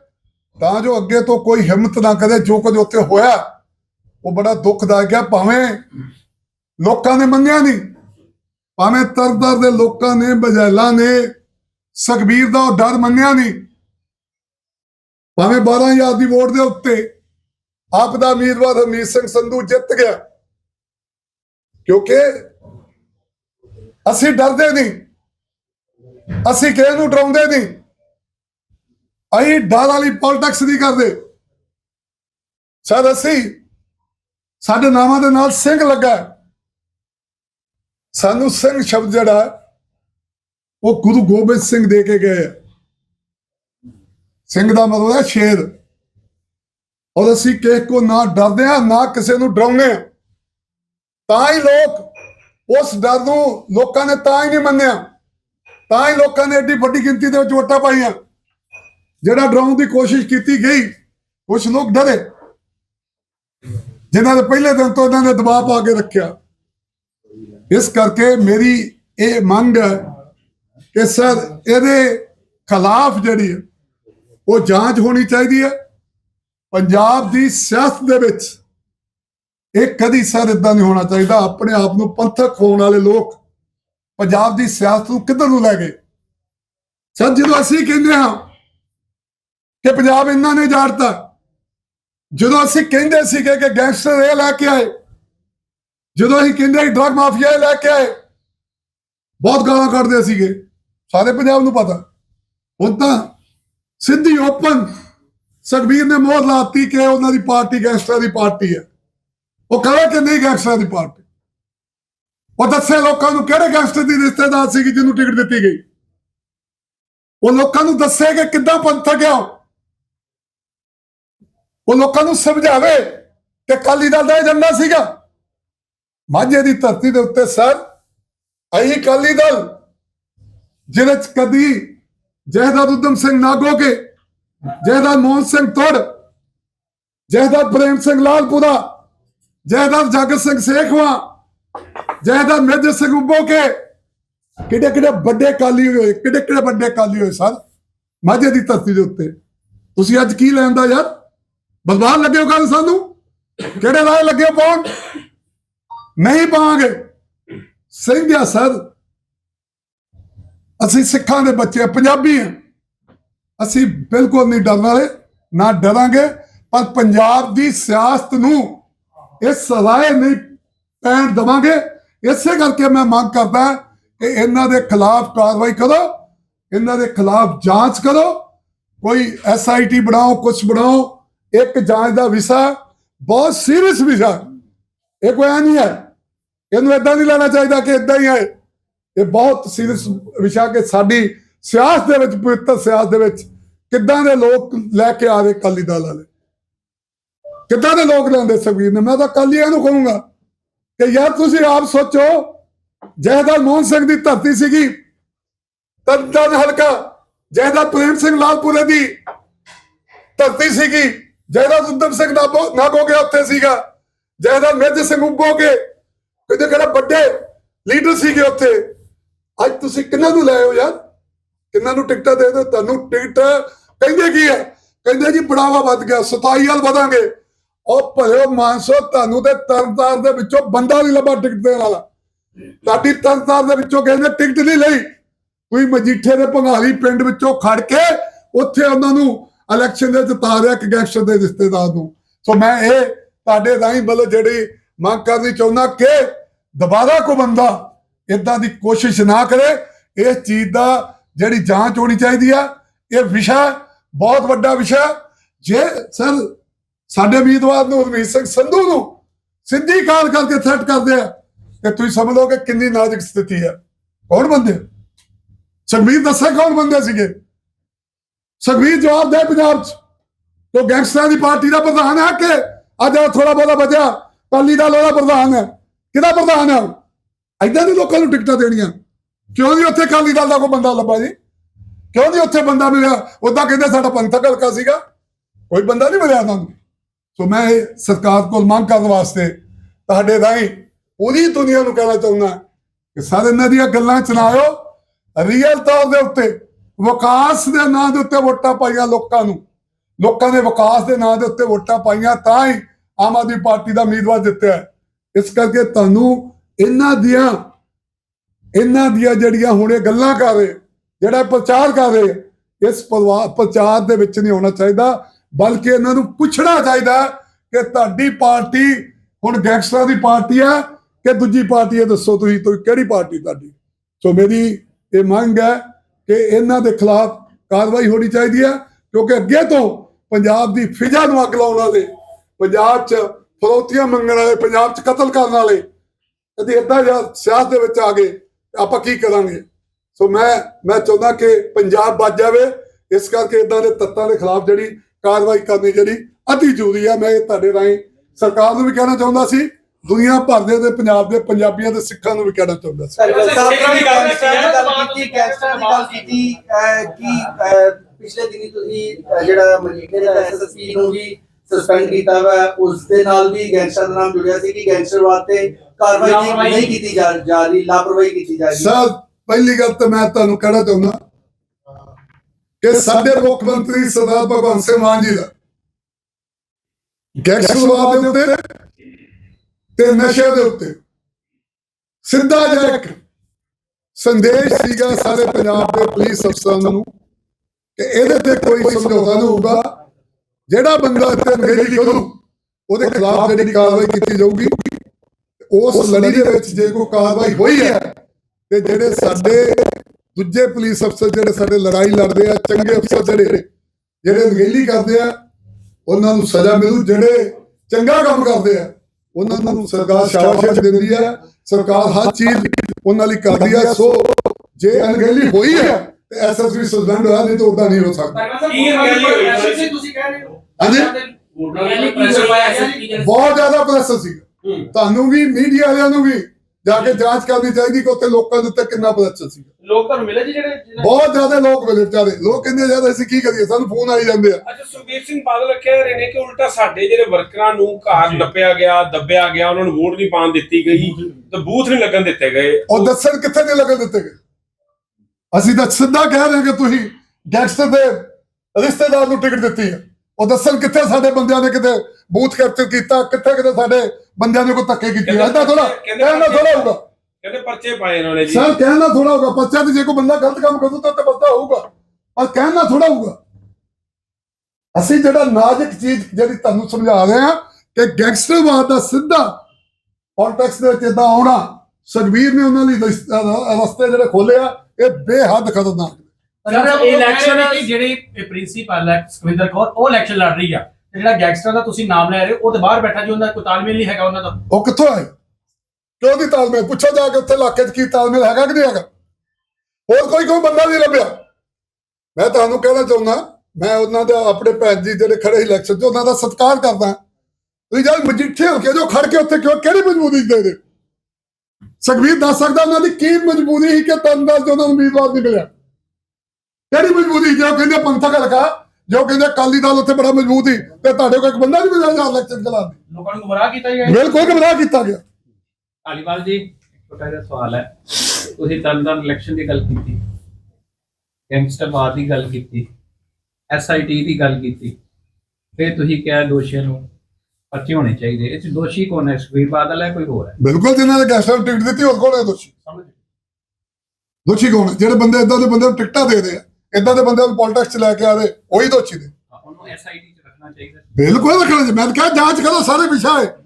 ਤਾਂ ਜੋ ਅੱਗੇ ਤੋਂ ਕੋਈ ਹਿੰਮਤ ਨਾ ਕਰੇ, ਜੋ ਕੁਝ ਉੱਥੇ ਹੋਇਆ, ਉਹ ਬੜਾ ਦੁੱਖਦਾਇਕ ਹੈ, ਭਾਵੇਂ ਲੋਕਾਂ ਨੇ ਮੰਗਿਆ ਨਹੀਂ, ਭਾਵੇਂ ਤਰਦਰ ਦੇ ਲੋਕਾਂ ਨੇ ਬਜੈਲਾ ਨੇ, ਸੁਖਬੀਰ ਦਾ ਉਹ ਡਰ ਮੰਨਿਆ ਨਹੀਂ, ਭਾਵੇਂ 12000 ਦੀ ਵੋਟ ਦੇ ਉੱਤੇ ਆਪ ਦਾ ਉਮੀਦਵਾਰ ਹਰਮੀਤ ਸਿੰਘ ਸੰਧੂ ਜਿੱਤ ਗਿਆ, ਕਿਉਂਕਿ ਅਸੀਂ ਡਰਦੇ ਨਹੀਂ, ਅਸੀਂ ਕਿਸੇ ਨੂੰ ਡਰਾਉਂਦੇ ਨਹੀਂ। ਅਸੀਂ ਡਰ ਵਾਲੀ ਪੋਲਿਟਿਕਸ ਨਹੀਂ ਕਰਦੇ। ਸਰ ਅਸੀਂ ਸਾਡੇ ਨਾਮਾਂ ਦੇ ਨਾਲ ਸਿੰਘ ਲੱਗਾ ਸਾਨੂੰ ਸਿੰਘ ਸ਼ਬਦ ਜਿਹੜਾ ਉਹ ਗੁਰੂ ਗੋਬਿੰਦ ਸਿੰਘ ਦੇ ਕੇ ਗਏ ਆ। ਸਿੰਘ ਦਾ ਮਤਲਬ ਹੈ ਸ਼ੇਰ। ਔਰ ਅਸੀਂ ਕਿਸੇ ਕੋ ਨਾ ਡਰਦੇ ਆ ਨਾ ਕਿਸੇ ਨੂੰ ਡਰਾਉਂਦੇ ਆ ਤਾਂ ਹੀ ਲੋਕ ਉਸ ਡਰ ਨੂੰ ਲੋਕਾਂ ਨੇ ਤਾਂ ਹੀ ਨਹੀਂ ਮੰਨਿਆ। ਤਾਂ ਹੀ ਲੋਕਾਂ ਨੇ ਏਡੀ ਵੱਡੀ ਗਿਣਤੀ ਦੇ ਵਿੱਚ ਵੋਟਾਂ ਪਾਈਆਂ। ਜਿਹੜਾ ਡਰਾਉਣ ਦੀ ਕੋਸ਼ਿਸ਼ ਕੀਤੀ ਗਈ ਕੁਝ ਲੋਕ ਡਰੇ। ਜਿਨ੍ਹਾਂ ਨੇ ਪਹਿਲੇ ਦਿਨ ਤੋਂ ਇਹਨਾਂ ਨੇ ਦਬਾਅ ਪਾ ਕੇ ਰੱਖਿਆ। ਇਸ ਕਰਕੇ ਮੇਰੀ ਇਹ ਮੰਗ ਹੈ ਕਿ ਸਰ, ਇਹਦੇ ਖਿਲਾਫ ਜਿਹੜੀ ਹੈ, ਉਹ ਜਾਂਚ ਹੋਣੀ ਚਾਹੀਦੀ ਹੈ। ਪੰਜਾਬ ਦੀ ਸਿਆਸਤ ਦੇ ਵਿੱਚ ਇਹ ਕਦੀ ਸਰ ਇਦਾਂ ਨਹੀਂ ਹੋਣਾ ਚਾਹੀਦਾ। ਆਪਣੇ ਆਪ ਨੂੰ ਪੰਥਕ ਹੋਣ ਵਾਲੇ ਲੋਕ ਪੰਜਾਬ ਦੀ ਸਿਆਸਤ ਨੂੰ ਕਿੱਧਰ ਨੂੰ ਲੈ ਗਏ? ਸਰ, ਜਦੋਂ ਅਸੀਂ ਕਹਿੰਦੇ ਹਾਂ ਕਿ ਪੰਜਾਬ ਇਹਨਾਂ ਨੇ ਜਾੜਤਾ ਜਦੋਂ ਅਸੀਂ ਕਹਿੰਦੇ ਸੀਗੇ ਕਿ ਗੈਂਗਸਟਰ ਇਹ ਲੈ ਕੇ ਆਏ, ਜਦੋਂ ਅਸੀਂ ਕਹਿੰਦੇ ਸੀ ਡਰਗ ਮਾਫੀਆ ਇਹ ਲੈ ਕੇ ਆਏ, ਬਹੁਤ ਗਾਲਾਂ ਕੱਢਦੇ ਸੀਗੇ। ਸਾਰੇ ਪੰਜਾਬ ਨੂੰ ਪਤਾ। ਹੁਣ ਤਾਂ ਸਿੱਧੀ ਓਪਨ ਸੁਖਬੀਰ ਨੇ ਮੋਹਰ ਲਾਤੀ ਕਿ ਉਹਨਾਂ ਦੀ ਪਾਰਟੀ ਗੈਂਗਸਟਰਾਂ ਦੀ ਪਾਰਟੀ ਹੈ। ਉਹ ਕਹੇ ਕਿ ਨਹੀਂ ਗੈਂਗਸਟਰਾਂ ਦੀ ਪਾਰਟੀ। ਉਹ ਦੱਸੇ ਲੋਕਾਂ ਨੂੰ ਕਿਹੜੇ ਗੈਂਗਸਟਰ ਦੀ ਰਿਸ਼ਤੇਦਾਰ ਸੀ ਜਿਹਨੂੰ ਟਿਕਟ ਦਿੱਤੀ ਗਈ। ਉਹ ਲੋਕਾਂ ਨੂੰ ਦੱਸੇ ਕਿ ਕਿੱਦਾਂ ਪੰਥਕ ਆ ਉਹ। ਲੋਕਾਂ ਨੂੰ ਸਮਝਾਵੇ ਕਿ ਕਾਲੀ ਦਲ ਦਾ ਏਜੰਡਾ ਸੀਗਾ। ਮਾਝੇ ਦੀ ਧਰਤੀ ਦੇ ਉੱਤੇ ਸਰ, ਅਹੀ ਕਾਲੀ ਦਲ, ਜਿਹਦੇ ਚ ਕਦੀ ਜਹਦਾਦ ਉਦਮ ਸਿੰਘ ਨਾਗੋਕੇ ਜਹਦਾਦ ਮੋਹਨ ਸਿੰਘ ਤੋੜ ਜਹਦਾਦ ਪ੍ਰੇਮ ਸਿੰਘ ਲਾਲਪੁਰਾ ਜਹਦਾਦ ਜਗਤ ਸਿੰਘ ਸੇਖਵਾ ਜਹਦਾਦ ਮੇਜਰ ਸਿੰਘ ਉਬੋਕੇ। ਕਿਹੜੇ ਕਿਹੜੇ ਵੱਡੇ ਕਾਲੀ ਹੋਏ ਕਿਹੜੇ ਕਿਹੜੇ ਵੱਡੇ ਕਾਲੀ ਹੋਏ ਸਰ, ਮਾਝੇ ਦੀ ਧਰਤੀ ਦੇ ਉੱਤੇ। ਤੁਸੀਂ ਅੱਜ ਕੀ ਲੈਂਦਾ ਯਾਰ? ਬਲਵਾਨ ਲੱਗੇ ਹੋ ਗੱਲ ਸਾਨੂੰ? ਕਿਹੜੇ ਰਾਹ ਲੱਗੇ ਪਾਉਣ? ਨਹੀਂ ਪਾਵਾਂਗੇ। ਸਿੰਘ ਆ ਸਰ ਅਸੀਂ ਸਿੱਖਾਂ ਦੇ ਬੱਚੇ, ਪੰਜਾਬੀ ਹਾਂ। ਅਸੀਂ ਬਿਲਕੁਲ ਨਹੀਂ ਡਰਨ ਵਾਲੇ, ਨਾ ਡਰਾਂਗੇ, ਪਰ ਪੰਜਾਬ ਦੀ ਸਿਆਸਤ ਨੂੰ ਇਸ ਰਾਏ ਨਹੀਂ ਪੈਣ ਦਵਾਂਗੇ। ਇਸੇ ਕਰਕੇ ਮੈਂ ਮੰਗ ਕਰਦਾ ਕਿ ਇਹਨਾਂ ਦੇ ਖਿਲਾਫ ਕਾਰਵਾਈ ਕਰੋ, ਇਹਨਾਂ ਦੇ ਖਿਲਾਫ ਜਾਂਚ ਕਰੋ, ਕੋਈ ਐਸਆਈਟੀ ਬਣਾਓ ਕੁਝ ਬਣਾਓ ਇੱਕ ਜਾਂਚ ਦਾ ਵਿਸ਼ਾ ਬਹੁਤ ਸੀਰੀਅਸ ਵਿਸ਼ਾ। ਇਹ ਕੋਈ ਐਂ ਨਹੀਂ ਹੈ। ਇਹਨੂੰ ਇਦਾਂ ਨਹੀਂ ਲੈਣਾ ਚਾਹੀਦਾ ਕਿ ਇਦਾਂ ਹੀ ਹੈ ਇਹ ਬਹੁਤ ਸੀਰੀਅਸ ਵਿਸ਼ਾ ਕਿ ਸਾਡੀ ਸਿਆਸਤ ਦੇ ਵਿੱਚ, ਪਵਿੱਤਰ ਸਿਆਸਤ ਦੇ ਵਿੱਚ ਕਿੱਦਾਂ ਦੇ ਲੋਕ ਲੈ ਕੇ ਆ ਰਹੇ ਅਕਾਲੀ ਦਲ ਵਾਲੇ। ਕਿੱਦਾਂ ਦੇ ਲੋਕ ਲੈਂਦੇ ਸੁਖਬੀਰ ਨੇ? ਮੈਂ ਤਾਂ ਕਾਲੀਆਂ ਨੂੰ ਕਹੂੰਗਾ ਕਿ ਯਾਰ ਤੁਸੀਂ ਆਪ ਸੋਚੋ ਜੈਦਾਰ ਮੋਹਨ ਸਿੰਘ ਦੀ ਧਰਤੀ ਸੀਗੀ ਤੰਦਨ ਹਲਕਾ ਜੈਦਾਰ ਪ੍ਰੇਮ ਸਿੰਘ ਲਾਲਪੁਰੇ ਦੀ ਧਰਤੀ ਸੀਗੀ। ਜੈਦਾਰ ਉਦਮ ਸਿੰਘ ਨਾਗੋ ਨਾਗੋ ਗਿਆ ਉੱਥੇ ਸੀਗਾ। ਜੈਦਾਰ ਮੇਜਰ ਸਿੰਘ ਉੱਬੋ ਕਿਤੇ ਕਿਹੜਾ ਵੱਡੇ ਲੀਡਰ ਸੀਗੇ ਉੱਥੇ। ਅੱਜ ਤੁਸੀਂ ਕਿੰਨਾਂ ਨੂੰ ਲਾਏ ਯਾਰ? ਕਿੰਨਾਂ ਨੂੰ ਟਿਕਟਾਂ ਦੇ ਦਿਓ? ਤੁਹਾਨੂੰ ਟਿਕਟ ਕਹਿੰਦੇ ਕੀ ਹੈ? ਕਹਿੰਦੇ ਜੀ ਬੜਾਵਾ ਵੱਧ ਗਿਆ 27 ਹਾਲ ਵਧਾਂਗੇ। ਉਹ ਭਲਿਓ ਮਾਨਸੋ, ਤੁਹਾਨੂੰ ਤੇ ਤਰਨਤਾਰ ਦੇ ਵਿੱਚੋਂ ਬੰਦਾ ਨਹੀਂ ਲੱਭਾ ਟਿਕਟ ਦੇਣ ਵਾਲਾ। ਤੁਹਾਡੀ ਤਰਨਤਾਰ ਦੇ ਵਿੱਚੋਂ ਕਹਿੰਦੇ ਟਿਕਟ ਨਹੀਂ ਲਈ। ਕੋਈ ਮਜੀਠੇ ਦੇ ਭੰਗਾਲੀ ਪਿੰਡ ਵਿੱਚੋਂ ਖੜ ਕੇ ਉੱਥੇ ਉਹਨਾਂ ਨੂੰ ਇਲੈਕਸ਼ਨ ਦੇ ਜਿਤਾ ਰਿਹਾ ਇੱਕ ਗੈਂਗਸਟਰ ਦੇ ਰਿਸ਼ਤੇਦਾਰ ਨੂੰ। ਸੋ ਮੈਂ ਇਹ ਤੁਹਾਡੇ ਰਾਹੀਂ ਵੱਲੋਂ ਜਿਹੜੀ ਮੰਗ ਕਰਨੀ ਚਾਹੁੰਦਾ ਕਿ ਦੁਬਾਰਾ ਕੋਈ ਬੰਦਾ ਇਦਾਂ ਦੀ ਕੋਸ਼ਿਸ਼ ਨਾ ਕਰੇ। ਇਸ ਚੀਜ਼ ਦਾ ਜਿਹੜੀ ਜਾਂਚ ਹੋਣੀ ਚਾਹੀਦੀ ਆ। ਇਹ ਵਿਸ਼ਾ ਬਹੁਤ ਵੱਡਾ ਵਿਸ਼ਾ। ਜੇ ਸਰ ਸਾਡੇ ਉਮੀਦਵਾਰ ਨੂੰ ਰਮੀਤ ਸਿੰਘ ਸੰਧੂ ਨੂੰ ਸਿੱਧੀ ਕਾਲ ਕਰਕੇ ਥ੍ਰੈਟ ਕਰਦੇ ਆ, ਤੇ ਤੁਸੀਂ ਸਮਝ ਲਓ ਕਿ ਕਿੰਨੀ ਨਾਜ਼ੁਕ ਸਥਿਤੀ ਹੈ ਕੌਣ ਬੰਦੇ? ਸੁਖਬੀਰ ਦੱਸੇ ਕੌਣ ਬੰਦੇ ਸੀਗੇ? ਸੁਖਬੀਰ ਜਵਾਬ ਦੇ ਪੰਜਾਬ ਚ। ਤੋ ਗੈਂਗਸਟਰਾਂ ਦੀ ਪਾਰਟੀ ਦਾ ਪ੍ਰਧਾਨ ਹੈ ਕਿ ਅੱਜ ਥੋੜਾ ਬਹੁਤਾ ਬਚਿਆ ਕਾਲੀ ਦਾ ਲੋੜਾ ਪ੍ਰਧਾਨ ਹੈ। ਕਿਹਦਾ ਪ੍ਰਧਾਨ ਹੈ ਐਦਾਂ ਦੇ ਲੋਕਾਂ ਨੂੰ ਟਿਕਟਾਂ ਦੇਣੀਆਂ। ਕਿਉਂ ਨਹੀਂ ਉੱਥੇ ਕਾਲੀ ਦਲ ਦਾ ਕੋਈ ਬੰਦਾ ਲੱਭਾ ਜੀ? ਕਿਉਂ ਨਹੀਂ ਉੱਥੇ ਬੰਦਾ ਮਿਲਿਆ? ਉਦਾਂ ਕਹਿੰਦੇ ਸਾਡਾ ਪੰਥਕ ਹਲਕਾ ਸੀਗਾ। ਕੋਈ ਬੰਦਾ ਨਹੀਂ ਮਿਲਿਆ ਤੁਹਾਨੂੰ ਸੋ ਮੈਂ ਇਹ ਸਰਕਾਰ ਕੋਲ ਮੰਗ ਕਰਨ ਵਾਸਤੇ ਤੁਹਾਡੇ ਰਾਹੀਂ ਪੂਰੀ ਦੁਨੀਆ ਨੂੰ ਕਹਿਣਾ ਚਾਹੁੰਦਾ ਕਿ ਸਾਰੇ ਇਹਨਾਂ ਦੀਆਂ ਗੱਲਾਂ ਚਲਾਇਓ ਰੀਅਲ ਤੌਰ ਦੇ ਉੱਤੇ ਵਿਕਾਸ ਦੇ ਨਾਂ ਦੇ ਉੱਤੇ ਵੋਟਾਂ ਪਾਈਆਂ ਲੋਕਾਂ ਨੂੰ। ਲੋਕਾਂ ਨੇ ਵਿਕਾਸ ਦੇ ਨਾਂ ਦੇ ਉੱਤੇ ਵੋਟਾਂ ਪਾਈਆਂ, ਤਾਂ ਹੀ ਆਮ ਆਦਮੀ ਪਾਰਟੀ ਦਾ ਉਮੀਦਵਾਰ ਜਿੱਤਿਆ ਇਸ ਕਰਕੇ ਤੁਹਾਨੂੰ ਇਹਨਾਂ ਦੀਆਂ ਇਹਨਾਂ ਦੀਆਂ ਜਿਹੜੀਆਂ ਹੁਣ ਇਹ ਗੱਲਾਂ ਕਰ ਰਹੇ, ਜਿਹੜਾ ਪ੍ਰਚਾਰ ਕਰ ਰਹੇ, ਇਸ ਪਰਿਵਾ- ਪ੍ਰਚਾਰ ਦੇ ਵਿੱਚ ਨਹੀਂ ਹੋਣਾ ਚਾਹੀਦਾ, ਬਲਕਿ ਇਹਨਾਂ ਨੂੰ ਪੁੱਛਣਾ ਚਾਹੀਦਾ ਕਿ ਤੁਹਾਡੀ ਪਾਰਟੀ ਹੁਣ ਗੈਂਗਸਟਰਾਂ ਦੀ ਪਾਰਟੀ ਹੈ ਕਿ ਦੂਜੀ ਪਾਰਟੀ ਹੈ, ਦੱਸੋ ਤੁਸੀਂ ਕਿਹੜੀ ਪਾਰਟੀ ਤੁਹਾਡੀ? ਸੋ ਮੇਰੀ ਇਹ ਮੰਗ ਹੈ ਕਿ ਇਹਨਾਂ ਦੇ ਖਿਲਾਫ ਕਾਰਵਾਈ ਹੋਣੀ ਚਾਹੀਦੀ ਹੈ, ਕਿਉਂਕਿ ਅੱਗੇ ਤੋਂ ਪੰਜਾਬ ਦੀ ਫਿਜ਼ਾ ਨੂੰ ਅੱਗ ਲਾਉਣ ਵਾਲੇ, ਪੰਜਾਬ 'ਚ ਫਰੋਤੀਆਂ ਮੰਗਣ ਵਾਲੇ, ਪੰਜਾਬ 'ਚ ਕਤਲ ਕਰਨ ਵਾਲੇ, ਕਦੇ ਏਦਾਂ ਜਾਂ ਸਿਆਸਤ ਦੇ ਵਿੱਚ ਆ ਗਏ ਆਪਾਂ ਕੀ ਕਰਾਂਗੇ? ਸੋ ਮੈਂ ਮੈਂ ਚਾਹੁੰਦਾ ਕਿ ਪੰਜਾਬ ਬਚ ਜਾਵੇ, ਇਸ ਕਰਕੇ ਇਦਾਂ ਦੇ ਤੱਤਾਂ ਦੇ ਖਿਲਾਫ ਜਿਹੜੀ ਕਾਰਵਾਈ ਕਰਨੀ ਜਿਹੜੀ ਅਤੀ ਜ਼ਰੂਰੀ ਹੈ। ਮੈਂ ਇਹ ਤੁਹਾਡੇ ਰਾਹੀਂ ਸਰਕਾਰ ਨੂੰ ਵੀ ਕਹਿਣਾ ਚਾਹੁੰਦਾ ਸੀ ਦੁਨੀਆ ਭਰ ਦੇ ਤੇ ਪੰਜਾਬ ਦੇ ਪੰਜਾਬੀਆਂ ਤੇ ਸਿੱਖਾਂ ਨੂੰ ਵੀ ਕਹਿਣਾ ਚਾਹੁੰਦਾ ਸੀ। ਧਰਮਲ ਸਾਹਿਬ ਨੇ ਦੀ ਗੱਲ ਕੀਤੀ ਗੈਂਗਸਟਰ ਦੀ ਗੱਲ ਕੀਤੀ ਅਹ, ਕਿ ਪਿਛਲੇ ਦਿਨੀ ਤੁਸੀਂ ਜਿਹੜਾ ਮਜੀਠੇ ਦਾ ਐਸਐਸਪੀ ਨੂੰ ਵੀ ਸਸਪੈਂਡ ਕੀਤਾ ਵਾ ਉਸ ਦੇ ਨਾਲ ਵੀ ਗੈਂਗਸਟਰ ਦਾ ਨਾਮ ਜੁੜਿਆ ਸੀ ਕਿ ਗੈਂਗਸਟਰ ਵਾਸਤੇ ਕਾਰਵਾਈ ਨਹੀਂ- ਕੀਤੀ ਜਾ ਰਹੀ ਲਾਪਰਵਾਹੀ ਕੀਤੀ ਜਾ ਰਹੀ। ਸਰ ਪਹਿਲੀ ਗੱਲ ਤਾਂ ਮੈਂ ਤੁਹਾਨੂੰ ਕਹਿਣਾ ਚਾਹੁੰਦਾ ਕਿ ਸਾਡੇ ਮੁੱਖ ਮੰਤਰੀ ਸਰਦਾਰ ਭਗਵੰਤ ਸਿੰਘ ਮਾਨ ਜੀ ਦਾ ਗੈਂਗਸਟਰਵਾਦ ਦੇ ਉੱਤੇ ਤੇ ਨਸ਼ੇ ਦੇ ਉੱਤੇ। ਸਿੱਧਾ ਜਿਹਾ ਇੱਕ ਸੰਦੇਸ਼ ਸੀਗਾ ਸਾਰੇ ਪੰਜਾਬ ਦੇ ਪੁਲਿਸ ਅਫਸਰਾਂ ਨੂੰ ਕਿ ਇਹਦੇ ਤੇ ਕੋਈ ਸਮਝੌਤਾ ਨਹੀਂ ਹੋਊਗਾ। ਜਿਹੜਾ ਬੰਦਾ ਇੱਥੇ ਅੰਗਰੇਜ਼ੀ ਕਰੂ ਉਹਦੇ ਖਿਲਾਫ ਜਿਹੜੀ ਕਾਰਵਾਈ ਕੀਤੀ ਜਾਊਗੀ। ਉਸ ਲੜੀ ਦੇ ਵਿੱਚ ਜੇ ਕੋਈ ਕਾਰਵਾਈ ਹੋਈ ਹੈ, ਤੇ ਜਿਹੜੇ ਸਾਡੇ ਦੂਜੇ ਪੁਲਿਸ ਅਫਸਰ ਜਿਹੜੇ ਸਾਡੇ ਲੜਾਈ ਲੜਦੇ ਆ, ਚੰਗੇ ਅਫਸਰ ਜਿਹੜੇ ਜਿਹੜੇ ਅਣਗਹਿਲੀ ਕਰਦੇ ਆ, ਉਹਨਾਂ ਨੂੰ ਸਜ਼ਾ ਮਿਲੂ, ਜਿਹੜੇ ਚੰਗਾ ਕੰਮ ਕਰਦੇ ਆ। ਉਹਨਾਂ ਨੂੰ ਸਰਕਾਰ ਸ਼ਾਬਾਸ਼ ਦਿੰਦੀ ਆ ਸਰਕਾਰ ਹਰ ਚੀਜ਼ ਉਹਨਾਂ ਲਈ ਕਰਦੀ ਆ ਸੋ ਜੇ ਅਣਗਹਿਲੀ ਹੋਈ ਹੈ ਤੇ ਐਸਐਸਪੀ ਸਸਪੈਂਡ ਹੋਇਆ ਨਹੀਂ ਤਾਂ ਉਦਾਂ ਨਹੀਂ ਹੋ ਸਕਦਾ। ਕੀ ਗੱਲ ਹੋਈ? ਸੀ ਤੁਸੀਂ ਕਹਿ ਰਹੇ ਹੋ? ਹਾਂਜੀ। ਵੋਟਰਾਂ ਨੇ ਪ੍ਰੈਸ਼ਰ ਪਾਇਆ ਸੀ। ਬਹੁਤ ਜ਼ਿਆਦਾ ਪ੍ਰੈਸ਼ਰ ਸੀ ਤੁਹਾਨੂੰ ਵੀ ਮੀਡੀਆ ਵਾਲਿਆਂ ਨੂੰ ਵੀ। ਜਾ ਕੇ ਜਾਂਚ ਕਰਨੀ ਚਾਹੀਦੀ ਕਿ ਉੱਥੇ ਲੋਕਾਂ ਦੇ ਉੱਤੇ ਕਿੰਨਾ ਪ੍ਰੈਸ਼ਰ ਸੀ ਲੋਕ ਤੁਹਾਨੂੰ ਮਿਲੇ ਜੀ ਜਿਹੜੇ ਬਹੁਤ ਜ਼ਿਆਦਾ ਲੋਕ ਮਿਲੇ ਵਿਚਾਰੇ। ਲੋਕ ਕਹਿੰਦੇ ਯਾਰ ਅਸੀਂ ਕੀ ਕਰੀਏ? ਸਾਨੂੰ ਫੋਨ ਆਈ ਜਾਂਦੇ ਆ। ਅੱਛਾ ਸੁਖਬੀਰ ਸਿੰਘ ਬਾਦਲ ਕਹਿ ਰਹੇ ਨੇ ਕਿ ਉਲਟਾ ਸਾਡੇ ਜਿਹੜੇ ਵਰਕਰਾਂ ਨੂੰ ਘਰ ਨੱਪਿਆ ਗਿਆ ਦੱਬਿਆ ਗਿਆ ਉਹਨਾਂ ਨੂੰ ਵੋਟ ਨਹੀਂ ਪਾਉਣ ਦਿੱਤੀ ਗਈ ਤੇ ਬੂਥ ਨਹੀਂ ਲੱਗਣ ਦਿੱਤੇ ਗਏ। ਉਹ ਦੱਸਣ ਕਿੱਥੇ ਨਹੀਂ ਲੱਗਣ ਦਿੱਤੇ ਗਏ? ਅਸੀਂ ਤਾਂ ਸਿੱਧਾ ਕਹਿ ਰਹੇ ਹਾਂ ਕਿ ਤੁਸੀਂ ਗੈਂਗਸਟਰ ਦੇ ਰਿਸ਼ਤੇਦਾਰ ਨੂੰ ਟਿਕਟ ਦਿੱਤੀ ਹੈ ਉਹ ਦੱਸਣ ਕਿੱਥੇ ਸਾਡੇ ਬੰਦਿਆਂ ਨੇ ਕਿਤੇ ਬੂਥ ਕੈਪਚਰ ਕੀਤਾ ਕਿੱਥੇ ਕਿਤੇ ਸਾਡੇ ਬੰਦਿਆਂ ਨੇ ਕੋਈ ਧੱਕੇ ਕੀਤੇ ਐਦਾਂ ਥੋੜਾ ਕਹਿਣਾ ਥੋੜਾ ਹੋਊਗਾ। ਕਹਿੰਦੇ ਪਰਚੇ ਪਾਏ ਇਹਨਾਂ ਨੇ ਜੀ। ਸਰ ਕਹਿਣਾ ਥੋੜਾ ਹੋਊਗਾ। ਪਰਚਾ ਤੇ ਜੇ ਕੋਈ ਬੰਦਾ ਗਲਤ ਕੰਮ ਕਰੂ ਤਾਂ ਤੇ ਪਰਚਾ ਹੋਊਗਾ। ਪਰ ਕਹਿਣਾ ਥੋੜਾ ਹੋਊਗਾ। ਅਸੀਂ ਜਿਹੜਾ ਨਾਜ਼ੁਕ ਚੀਜ਼ ਜਿਹੜੀ ਤੁਹਾਨੂੰ ਸਮਝਾ ਰਹੇ ਹਾਂ ਕਿ ਗੈਂਗਸਟਰਵਾਦ ਦਾ ਸਿੱਧਾ ਕੰਟੈਕਸਟ ਦੇ ਵਿੱਚ ਏਦਾਂ ਆਉਣਾ ਸੁਖਬੀਰ ਨੇ ਉਹਨਾਂ ਲਈ ਰਸਤੇ ਜਿਹੜੇ ਖੋਲੇ ਆ ਇਹ ਬੇਹੱਦ ਖਤਰਨਾਕ ਇਲੈਕਸ਼ਨ ਕਿ ਜਿਹੜੀ ਪ੍ਰਿੰਸੀਪਲ ਹੈ ਸੁਖਵਿੰਦਰ ਕੌਰ ਉਹ ਇਲੈਕਸ਼ਨ ਲੜ ਰਹੀ ਆ। ਤੇ ਜਿਹੜਾ ਗੈਂਗਸਟਰ ਦਾ ਤੁਸੀਂ ਨਾਮ ਲੈ ਰਹੇ ਹੋ, ਉਹ ਤੇ ਬਾਹਰ ਬੈਠਾ ਜੀ ਉਹਨਾਂ ਦਾ ਕੋਈ ਤਾਲਮੇਲ ਨਹੀਂ ਹੈਗਾ ਉਹਨਾਂ ਦਾ। ਉਹ ਕਿੱਥੋਂ ਆਏ? ਕਿਉਂ ਦੀ ਤਾਲਮੇਲ? ਪੁੱਛੋ ਜਾ ਕੇ ਉੱਥੇ ਇਲਾਕੇ 'ਚ ਕੀ ਤਾਲਮੇਲ ਹੈਗਾ ਕਿ ਨਹੀਂ ਹੈਗਾ। ਹੋਰ ਕੋਈ ਕੋਈ ਬੰਦਾ ਨਹੀਂ ਲੱਭਿਆ? ਮੈਂ ਤੁਹਾਨੂੰ ਕਹਿਣਾ ਚਾਹੁੰਦਾ, ਮੈਂ ਉਹਨਾਂ ਦਾ ਆਪਣੇ ਭੈਣ ਜੀ ਜਿਹੜੇ ਖੜੇ ਇਲੈਕਸ਼ਨ 'ਚ, ਉਹਨਾਂ ਦਾ ਸਤਿਕਾਰ ਕਰਦਾ। ਤੁਸੀਂ ਜਦ ਮਜੀਠੇ ਹੋ ਕੇ, ਜੋ ਖੜ ਕੇ ਉੱਥੇ ਕਿਉਂ, ਕਿਹੜੀ ਮਜਬੂਰੀ ਦੇ ਦੇ ਸੁਖਬੀਰ ਦੱਸ ਸਕਦਾ ਉਹਨਾਂ ਦੀ ਕੀ ਮਜਬੂਰੀ ਸੀ ਕਿ ਤਨ ਉਹਨਾਂ ਨੂੰ ਉਮੀਦਵਾਰ ਨਹੀਂ ਮਿਲਿਆ। ਕਿਹੜੀ ਮਜਬੂਰੀ ਜੋ ਕਹਿੰਦੇ ਪੰਥਕ ਹਲਕਾ ਜੋ ਕਹਿੰਦੇ ਅਕਾਲੀ ਦਲ ਉੱਥੇ ਬੜਾ ਮਜ਼ਬੂਤ ਸੀ ਤੇ ਤੁਹਾਡੇ ਕੋਲ ਇੱਕ ਬੰਦਾ ਨਹੀਂ ਜਾਂ ਇਲੈਕਸ਼ਨ ਚਲਾਉਣ ਦੀ ਲੋਕਾਂ ਨੂੰ ਗੁੰਮਰਾਹ ਕੀਤਾ ਗਿਆ ਬਿਲਕੁਲ ਗੁੰਮਰਾਹ ਕੀਤਾ ਗਿਆ। ਧਾਲੀਵਾਲ ਜੀ ਛੋਟਾ ਜਿਹਾ ਸਵਾਲ ਹੈ। ਤੁਸੀਂ ਤਰਨਤਾਰਨ ਇਲੈਕਸ਼ਨ ਦੀ ਗੱਲ ਕੀਤੀ ਗੈਂਗਸਟਰਵਾਦ ਦੀ ਗੱਲ ਕੀਤੀ ਐਸਆਈਟੀ ਦੀ ਗੱਲ ਕੀਤੀ ਫਿਰ ਤੁਸੀਂ ਕਿਹਾ ਦੋਸ਼ੀਆਂ ਨੂੰ ਪਰਚੇ ਹੋਣੇ ਚਾਹੀਦੇ। ਇਹ 'ਚ ਦੋਸ਼ੀ ਕੌਣ ਹੈ? ਸੁਖਬੀਰ ਬਾਦਲ ਹੈ ਕੋਈ ਹੋਰ ਹੈ? ਬਿਲਕੁਲ ਜਿਨ੍ਹਾਂ ਨੇ ਗੈਸਟਾਂ ਨੂੰ ਟਿਕਟ ਦਿੱਤੀ ਹੋਰ ਕੋਲ ਹੈ ਦੋਸ਼ੀ? ਦੋਸ਼ੀ ਕੌਣ ਹੈ? ਜਿਹੜੇ ਬੰਦੇ ਇਦਾਂ ਦੇ ਬੰਦੇ ਨੂੰ ਟਿਕਟਾਂ ਦੇ ਦੇ ਆ। ਇਦਾਂ ਦੇ ਬੰਦੇ ਨੂੰ ਪੋਲਿਟਿਕਸ ਚ ਲੈ ਕੇ ਆਵੇ ਉਹੀ ਦੋਸ਼ੀ ਨੇ। ਉਹਨੂੰ ਐਸਆਈਟੀ 'ਚ ਰੱਖਣਾ ਚਾਹੀਦਾ ਬਿਲਕੁਲ ਰੱਖਣਾ ਜੀ। ਮੈਂ ਤਾਂ ਕਿਹਾ ਜਾਂਚ ਕਰੋ ਸਾਰੇ ਵਿਸ਼ਾ ਹੈ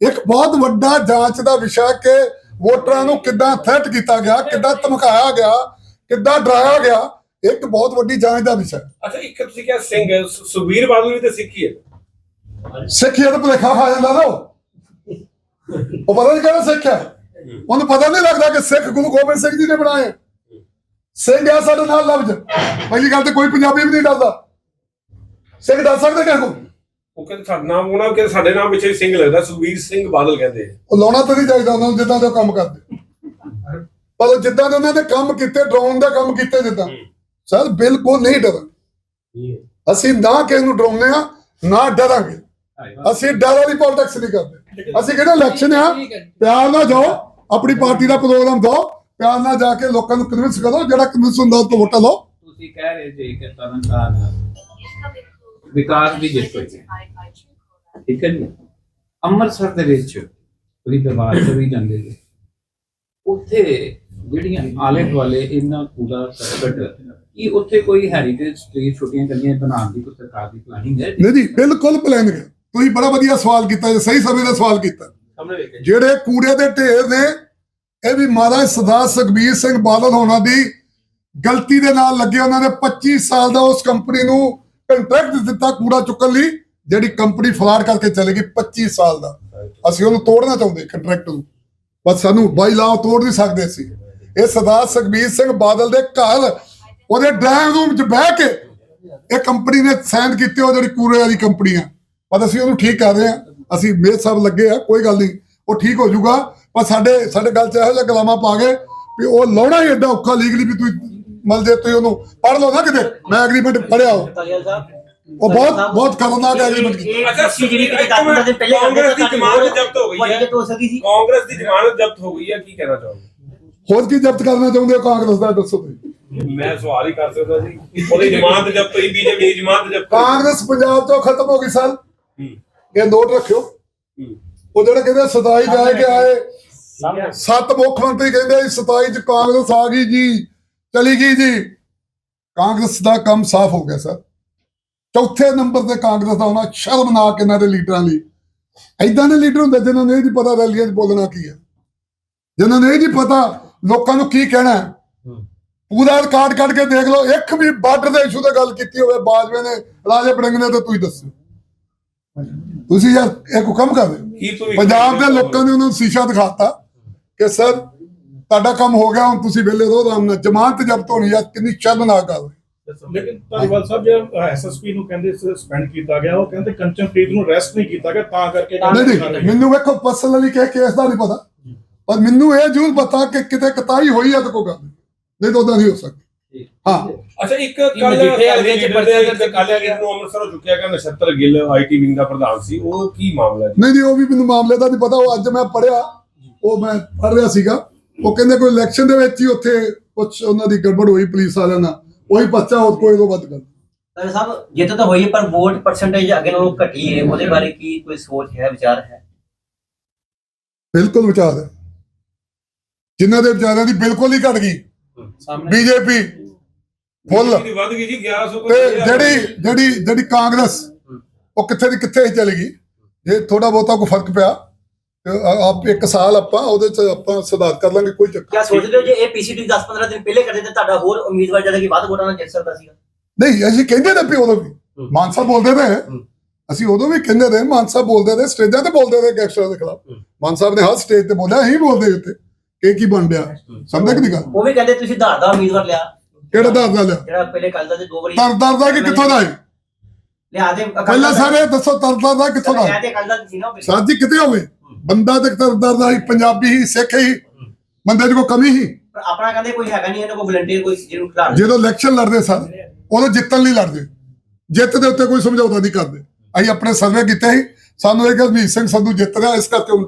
ਇੱਕ ਬਹੁਤ ਵੱਡਾ ਜਾਂਚ ਦਾ ਵਿਸ਼ਾ ਕਿ ਵੋਟਰਾਂ ਨੂੰ ਕਿੱਦਾਂ ਥ੍ਰੈਟ ਕੀਤਾ ਗਿਆ ਕਿੱਦਾਂ ਧਮਕਾਇਆ ਗਿਆ ਕਿੱਦਾਂ ਡਰਾਇਆ ਗਿਆ ਇੱਕ ਬਹੁਤ ਵੱਡੀ ਜਾਂਚ ਦਾ ਵਿਸ਼ਾ ਹੈ। ਅੱਛਾ ਇੱਕ ਤੁਸੀਂ ਕਿਹਾ ਸਿੰਘ ਸੁ- ਸੁਖਬੀਰ ਬਾਦਲ ਵੀ ਤੇ ਸਿੱਖੀ ਹੈ। ਸਿੱਖੀਆ ਤਾਂ ਭੁਲੇਖਾ ਖਾ ਜਾਂਦਾ ਨਾ ਉਹ ਪਤਾ ਨਹੀਂ ਕਿਹੜਾ ਸਿੱਖ ਹੈ। ਉਹਨੂੰ ਪਤਾ ਨਹੀਂ ਲੱਗਦਾ ਕਿ ਸਿੱਖ ਗੁਰੂ ਗੋਬਿੰਦ ਸਿੰਘ ਜੀ ਨੇ ਬਣਾਏ। ਸਿੰਘ ਆ ਸਾਡੇ ਨਾਲ ਲਫ਼ਜ਼ ਪਹਿਲੀ ਗੱਲ ਤੇ ਕੋਈ ਪੰਜਾਬੀ ਵੀ ਨਹੀਂ ਡਰਦਾ। ਸਿੰਘ ਦੱਸ ਸਕਦੇ ਕਿਹਨੂੰ ਉਹ ਕਹਿੰਦੇ ਸਾਡਾ ਨਾਮ ਉਹਨਾਂ ਕਹਿੰਦੇ ਸਾਡੇ ਨਾਮ ਪਿੱਛੇ ਸਿੰਘ ਲੱਗਦਾ ਸੁਖਬੀਰ ਸਿੰਘ ਬਾਦਲ ਕਹਿੰਦੇ ਆ। ਉਹ ਲਾਉਣਾ ਤਾਂ ਨਹੀਂ ਚਾਹੀਦਾ ਉਹਨਾਂ ਨੂੰ ਜਿੱਦਾਂ ਦੇ ਉਹ ਕੰਮ ਕਰਦੇ। ਪਰ ਉਹ ਜਿੱਦਾਂ ਦੇ ਉਹਨਾਂ ਨੇ ਕੰਮ ਕੀਤੇ ਡਰਾਉਣ ਦਾ ਕੰਮ ਕੀਤੇ ਜਿੱਦਾਂ। ਸਰ ਬਿਲਕੁਲ ਨਹੀਂ ਡਰਾਂਗੇ ਅਸੀਂ ਨਾ ਕਿਸੇ ਨੂੰ ਡਰਾਉਂਦੇ ਆ ਨਾ ਡਰਾਂਗੇ। ਅਸੀਂ ਡਰ ਵਾਲੀ ਪੋਲਿਟਿਕਸ ਨਹੀਂ ਕਰਦੇ। ਅਸੀਂ ਕਿਹੜਾ ਇਲੈਕਸ਼ਨ ਆ? ਪਿਆਰ ਨਾਲ ਜਾਓ ਆਪਣੀ ਪਾਰਟੀ ਦਾ ਪ੍ਰੋਗਰਾਮ ਦਿਓ। ਪਿਆਰ ਨਾਲ ਜਾ ਕੇ ਲੋਕਾਂ ਨੂੰ ਕਨਵਿੰਸ ਕਰੋ ਜਿਹੜਾ ਕਨਵਿੰਸ ਹੁੰਦਾ ਉਹ ਤੋਂ ਵੋਟਾਂ ਲਓ। ਤੁਸੀਂ ਕਹਿ ਰਹੇ ਜੀ ਕਿ ਤਰਨਤਾਰਨ ਵਿਕਾਸ ਦੀ ਜਿੱਤ ਹੋਈ ਹੈ ਠੀਕ ਹੈ ਜੀ। ਅੰਮ੍ਰਿਤਸਰ ਦੇ ਵਿੱਚ ਤੁਸੀਂ ਦਰਬਾਰ ਤੇ ਵੀ ਜਾਂਦੇ ਜੀ ਉੱਥੇ ਜਿਹੜੀਆਂ ਆਲੇ ਦੁਆਲੇ ਇੰਨਾ ਕੂੜਾ ਕਰਕਟ ਕੀ ਉੱਥੇ ਕੋਈ ਹੈਰੀਟੇਜ ਸਟਰੀਟ ਛੋਟੀਆਂ ਗਲੀਆਂ ਬਣਾਉਣ ਦੀ ਕੋਈ ਸਰਕਾਰ ਦੀ ਪਲਾਨਿੰਗ ਹੈ ਨਹੀਂ ਜੀ ਬਿਲਕੁਲ ਪਲਾਨ ਹੈ ਤੁਸੀਂ ਬੜਾ ਵਧੀਆ ਸਵਾਲ ਕੀਤਾ ਜੀ ਸਹੀ ਸਮੇਂ ਦਾ ਸਵਾਲ ਕੀਤਾ। ਜਿਹੜੇ ਕੂੜੇ ਦੇ ਢੇਰ ਨੇ ਇਹ ਵੀ ਮਹਾਰਾਜ ਸਰਦਾਰ ਸੁਖਬੀਰ ਸਿੰਘ ਬਾਦਲ ਹੋਣਾ ਦੀ ਗਲਤੀ ਦੇ ਨਾਲ ਲੱਗੇ ਉਹਨਾਂ ਨੇ 25 ਸਾਲ ਦਾ ਉਸ ਕੰਪਨੀ ਨੂੰ ਕੰਟਰੈਕਟ ਦਿੱਤਾ ਕੂੜਾ ਚੁੱਕਣ ਲਈ, ਜਿਹੜੀ ਕੰਪਨੀ ਫਲਾਟ ਕਰਕੇ ਚਲੇ ਗਈ 25 ਸਾਲ ਦਾ। ਅਸੀਂ ਉਹਨੂੰ ਤੋੜਨਾ ਚਾਹੁੰਦੇ ਕੰਟਰੈਕਟ ਨੂੰ। ਬਸ ਸਾਨੂੰ ਬਾਈ ਲਾਓ, ਤੋੜ ਨਹੀਂ ਸਕਦੇ ਸੀ ਇਹ ਸਰਦਾਰ ਸੁਖਬੀਰ ਸਿੰਘ ਬਾਦਲ ਦੇ ਘਰ, ਉਹਦੇ ਡਰਾਇੰਗ ਰੂਮ 'ਚ ਬਹਿ ਕੇ ਇਹ ਕੰਪਨੀ ਨੇ ਸਾਈਨ ਕੀਤੇ, ਉਹ ਜਿਹੜੀ ਕੂੜੇ ਵਾਲੀ ਕੰਪਨੀ ਆ। ਪਰ ਅਸੀਂ ਉਹਨੂੰ ਠੀਕ ਕਰ ਰਹੇ ਹਾਂ। ਅਸੀਂ ਮੇਰ ਸਾਹਿਬ ਲੱਗੇ ਆ, ਕੋਈ ਗੱਲ ਨਹੀਂ। ਉਹ ਠੀਕ ਹੋ ਜਾਊਗਾ। ਪਰ ਸਾਡੇ ਸਾਡੇ ਗੱਲ ਚ ਇਹੋ ਜਿਹਾ ਗਲਾਮਾ ਪਾ ਗਏ ਵੀ ਉਹ ਲਾਉਣਾ ਹੀ ਐਡਾ ਔਖਾ ਲੀਗਲੀ ਵੀ ਤੁਸੀਂ ਮਲ ਜੇ ਤੁਸੀਂ ਉਹਨੂੰ ਪੜ ਲਓ ਨਾ ਕਿਤੇ। ਮੈਂ ਐਗਰੀਮੈਂਟ ਪੜਿਆ ਉਹ ਸਾਹਿਬ ਉਹ ਬਹੁਤ ਬਹੁਤ ਖਤਰਨਾਕ ਐਗਰੀਮੈਂਟ ਕੀਤਾ। ਅੱਛਾ, ਜਿਹੜੀ ਕਿਤੇ ਇੱਕ 10 ਮਿੰਟ ਦੇ ਪਹਿਲੇ ਕਾਂਗਰਸ ਦੀ ਜ਼ਮਾਨਤ ਜ਼ਬਤ ਹੋ ਗਈ ਹੈ। ਹੋ ਸਕਦੀ ਸੀ? ਕਾਂਗਰਸ ਦੀ ਜ਼ਮਾਨਤ ਜ਼ਬਤ ਹੋ ਗਈ ਹੈ ਕੀ ਕਹਿਣਾ ਚਾਹੋਗੇ? ਹੋਰ ਕੀ ਜ਼ਬਤ ਕਰਨਾ ਚਾਹੁੰਦੇ ਹੋ ਕਾਂਗਰਸ ਦਾ ਦੱਸੋ ਤੁਸੀਂ? ਮੈਂ ਸਵਾਲ ਹੀ ਕਰ ਸਕਦਾ ਜੀ। ਉਹਦੀ ਜ਼ਮਾਨਤ ਜ਼ਬਤ ਹੋਈ ਬੀਜੇਪੀ ਦੀ ਜ਼ਮਾਨਤ ਜ਼ਬਤ ਹੋਈ। ਕਾਂਗਰਸ ਪੰਜਾਬ ਤੋਂ ਖਤਮ ਹੋ ਗਈ ਸਰ। ਇਹ ਨੋਟ ਰੱਖਿਓ। ਹੂੰ। ਉਹ ਜਿਹੜੇ ਕਹਿੰਦੇ ਸਤਾਈ ਜਾ ਕੇ ਆਏ ਸੱਤ ਮੁੱਖ ਮੰਤਰੀ ਕਹਿੰਦੇ 27 ਚ ਕਾਂਗਰਸ ਆ ਗਈ ਜੀ ਚਲੀ ਗਈ ਜੀ। ਕਾਂਗਰਸ ਦਾ ਕੰਮ ਸਾਫ਼ ਹੋ ਗਿਆ ਸਰ। ਚੌਥੇ ਨੰਬਰ ਤੇ ਕਾਂਗਰਸ ਦਾ ਹੋਣਾ ਸ਼ਰਮਨਾਕ ਇਹਨਾਂ ਦੇ ਲੀਡਰਾਂ ਲਈ। ਐਦਾਂ ਦੇ ਲੀਡਰ ਹੁੰਦੇ ਜਿਨ੍ਹਾਂ ਨੂੰ ਇਹ ਨਹੀਂ ਪਤਾ ਰੈਲੀਆਂ 'ਚ ਬੋਲਣਾ ਕੀ ਹੈ। ਜਿਨ੍ਹਾਂ ਨੂੰ ਇਹ ਨਹੀਂ ਪਤਾ ਲੋਕਾਂ ਨੂੰ ਕੀ ਕਹਿਣਾ ਹੈ। ਪੂਰਾ ਰਿਕਾਰਡ ਕੱਢ ਕੇ ਦੇਖ ਲਓ ਇੱਕ ਵੀ ਬਾਰਡਰ ਦੇ ਇਸ਼ੂ ਤੇ ਗੱਲ ਕੀਤੀ ਹੋਵੇ ਬਾਜਵੇ ਨੇ ਰਾਜੇ ਬੜਿੰਗ ਨੇ ਤੇ ਤੁਸੀਂ ਦੱਸੋ। ਤੁਸੀਂ ਯਾਰ ਦਿਓ ਕੀ ਭਵਿੱਖ ਪੰਜਾਬ ਦੇ ਲੋਕਾਂ ਨੇ ਉਹਨਾਂ ਨੂੰ ਸ਼ੀਸ਼ਾ ਦਿਖਾਤਾ ਕਿ ਸਰ ਤੁਹਾਡਾ ਕੰਮ ਹੋ ਗਿਆ ਹੁਣ ਤੁਸੀਂ ਵਿਹਲੇ ਰਹੋ ਆਰਾਮ ਨਾਲ ਜ਼ਮਾਨਤ ਜ਼ਬਤ ਹੋਣੀ ਯਾਰ ਕਿੰਨੀ ਸ਼ਰਮਨਾਕ ਗੱਲ ਹੈ ਲੇਕਿਨ ਧਾਲੀਵਾਲ ਸਾਹਿਬ ਜਿਹੜਾ ਐਸਐਸਪੀ ਨੂੰ ਕਹਿੰਦੇ ਸਸਪੈਂਡ ਕੀਤਾ ਗਿਆ ਉਹ ਕਹਿੰਦੇ ਕੰਚਨਪ੍ਰੀਤ ਨੂੰ ਅਰੈਸਟ ਨਹੀਂ ਕੀਤਾ ਗਿਆ ਤਾਂ ਕਰਕੇ ਨਹੀਂ ਨਹੀਂ ਮੈਨੂੰ ਵੇਖੋ ਪਰਸਨਲੀ ਕਿ ਕੇਸ ਦਾ ਨਹੀਂ ਪਤਾ। ਪਰ ਮੈਨੂੰ ਇਹ ਜ਼ਰੂਰ ਪਤਾ ਕਿ ਕਿਤੇ ਕਤਾਈ ਹੋਈ ਹੈ ਤਾਂ ਕੋਈ ਗੱਲ ਨਹੀਂ। ਨਹੀਂ ਤਾਂ ਉਹਦਾ ਨਹੀਂ ਹੋ ਸਕਦਾ। ਹਾਂ। ਅੱਛਾ ਇੱਕ ਕੱਲ ਮਜੀਠੇ ਹਲਕੇ ਚ ਪਰਚਾ ਦਰਜ ਕੱਲ ਨੂੰ ਅੰਮ੍ਰਿਤਸਰੋਂ ਚੁੱਕਿਆ ਗਿਆ ਨਛੱਤਰ ਗਿੱਲ ਆਈਟੀ ਵਿੰਗ ਦਾ ਪ੍ਰਧਾਨ ਸੀ ਉਹ ਕੀ ਮਾਮਲਾ ਜੀ? ਨਹੀਂ ਨਹੀਂ ਉਹ ਵੀ ਮੈਨੂੰ ਮਾਮਲੇ ਦਾ ਨਹੀਂ ਪਤਾ ਉਹ ਅੱਜ ਮੈਂ ਪੜਿਆ ਉਹ ਮੈਂ ਪੜ ਰਿਹਾ ਸੀਗਾ। ਉਹ ਕਹਿੰਦੇ ਕੋਈ ਇਲੈਕਸ਼ਨ ਦੇ ਵਿੱਚ ਹੀ ਉੱਥੇ ਕੁਝ ਉਹਨਾਂ ਦੀ ਗੜਬੜ ਹੋਈ ਪੁਲਿਸ ਵਾਲਿਆਂ ਨਾਲ। ਉਹੀ ਬੱਚਾ ਹੋਰ ਕੋਈ ਤੋਂ ਵੱਧ ਗੱਲ ਸਰ ਸਾਹਿਬ ਜਿੱਤ ਤਾਂ ਹੋਈ ਹੈ, ਪਰ ਵੋਟ ਪਰਸੈਂਟੇਜ ਅੱਗੇ ਨਾਲੋਂ ਘਟੀ ਹੈ। ਉਹਦੇ ਬਾਰੇ ਕੀ ਕੋਈ ਸੋਚ ਹੈ ਵਿਚਾਰ ਹੈ? ਬਿਲਕੁਲ ਵਿਚਾਰ ਹੈ। ਜਿਨ੍ਹਾਂ ਦੇ ਵਿਚਾਰਾਂ ਦੀ ਬਿਲਕੁਲ ਹੀ ਘਟ ਗਈ। ਸਾਹਮਣੇ ਬੀਜੇਪੀ ਫੁੱਲ ਦੀ ਵੱਧ ਗਈ ਜੀ 1100 ਤੇ ਜਿਹੜੀ ਜਿਹੜੀ ਜਿਹੜੀ ਕਾਂਗਰਸ ਉਹ ਕਿੱਥੇ ਦੀ ਕਿੱਥੇ ਹੀ ਚਲੀ ਗਈ। ਜੇ ਥੋੜਾ ਬਹੁਤਾ ਕੋਈ ਫ਼ਰਕ ਪਿਆ ਆਪ ਇੱਕ ਸਾਲ ਆਪਾਂ ਉਹਦੇ ਚ ਆਪਾਂ ਸੁਧਾਰ ਕਰ ਲਾਂਗੇ ਕੋਈ ਚੱਕਰ ਕਿਆ ਸੋਚਦੇ ਹੋ ਜੇ ਇਹ ਪੀਸੀਟੀ 10-15 ਦਿਨ ਪਹਿਲੇ ਕਰਦੇ ਤਾਂ ਤੁਹਾਡਾ ਹੋਰ ਉਮੀਦਵਾਰ ਜਿਹੜਾ ਕਿ ਵੱਧ ਵੋਟਾਂ ਨਾਲ ਜਿੱਤ ਸਕਦਾ ਸੀਗਾ? ਨਹੀਂ ਅਸੀਂ ਕਹਿੰਦੇ ਨੇ ਵੀ ਉਦੋਂ ਵੀ। ਮਾਨਸਾ ਬੋਲਦੇ ਨੇ। ਅਸੀਂ ਉਦੋਂ ਵੀ ਕਹਿੰਦੇ ਨੇ ਮਾਨਸਾ ਬੋਲਦੇ ਨੇ ਸਟੇਜਾਂ ਤੇ ਬੋਲਦੇ ਨੇ ਗੈਂਗਸਟਰਾਂ ਦੇ ਖਿਲਾਫ। ਮਾਨ ਸਾਹਿਬ ਨੇ ਹਰ ਸਟੇਜ ਤੇ ਬੋਲਿਆ ਅਸੀਂ ਬੋਲਦੇ ਉੱਤੇ। ਕਿ ਕੀ ਬਣ ਰਿਹਾ? ਸਮਝਦੇ ਕਿ ਨਹੀਂ ਗੱਲ? ਉਹ ਵੀ ਕਹਿੰਦੇ ਤੁਸੀਂ ਧਾਰ ਦਾ ਉਮੀਦਵਾਰ ਲਿਆ। ਕਿਹੜਾ ਦਾ ਲਿਆ ਜਿਹੜਾ ਪਹਿਲੇ ਕੱਲ ਦਾ ਤੇ ਦੋ ਵਾਰੀ ਦਰ ਦਾ ਕਿ ਕਿੱਥੋਂ ਦਾ ਹੈ ਲਿਆ ਦੇ ਅਕਾਲੀ ਪਹਿਲਾਂ ਸਾਰੇ ਦੱਸੋ ਦਰ ਦਾ ਕਿੱਥੋਂ ਦਾ ਹੈ ਲਿਆ ਤੇ ਅਕਾਲੀ ਦਲ ਸੀ ਨਾ ਉਹ। ਪਹਿਲੇ। ਸਾਥ ਜੀ ਕਿਤੇ ਹੋਵੇ? ਬੰਦਾ ਤੇ ਦਰ ਦਾ ਹੀ ਪੰਜਾਬੀ ਹੀ ਸਿੱਖ ਹੀ ਬੰਦੇ 'ਚ ਕੋਈ ਕਮੀ ਹੀ? ਪਰ ਆਪਣਾ ਕਹਿੰਦੇ ਕੋਈ ਹੈਗਾ ਨਹੀਂ ਇਹਨਾਂ ਕੋਲ ਵਲੰਟੀਅਰ ਕੋਈ ਜਿਹਨੂੰ ਖਿਲਾੜ ਜਦੋਂ ਇਲੈਕਸ਼ਨ ਲੜਦੇ ਸਨ ਉਦੋਂ ਜਿੱਤਣ ਲਈ ਲੜਦੇ। ਜਿੱਤ ਦੇ ਉੱਤੇ ਕੋਈ ਸਮਝੌਤਾ ਨਹੀਂ ਕਰਦੇ। ਅਸੀਂ ਆਪਣੇ ਸਰਵੇ ਕੀਤੇ ਸੀ। ਸਾਨੂੰ ਇਹ ਕਿ ਹਰਮੀਤ ਸਿੰਘ ਸੰਧੂ ਜਿੱਤ ਰਿਹਾ ਇਸ ਕਰਕੇ